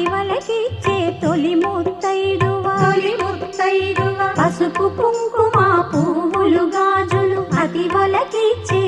ఇవలకిచ్చే తొలి ముత్తైదువా. తొలి ముత్తైదువా. పసుపు కుంకుమ పువ్వులు గాజులు అతివలకిచ్చే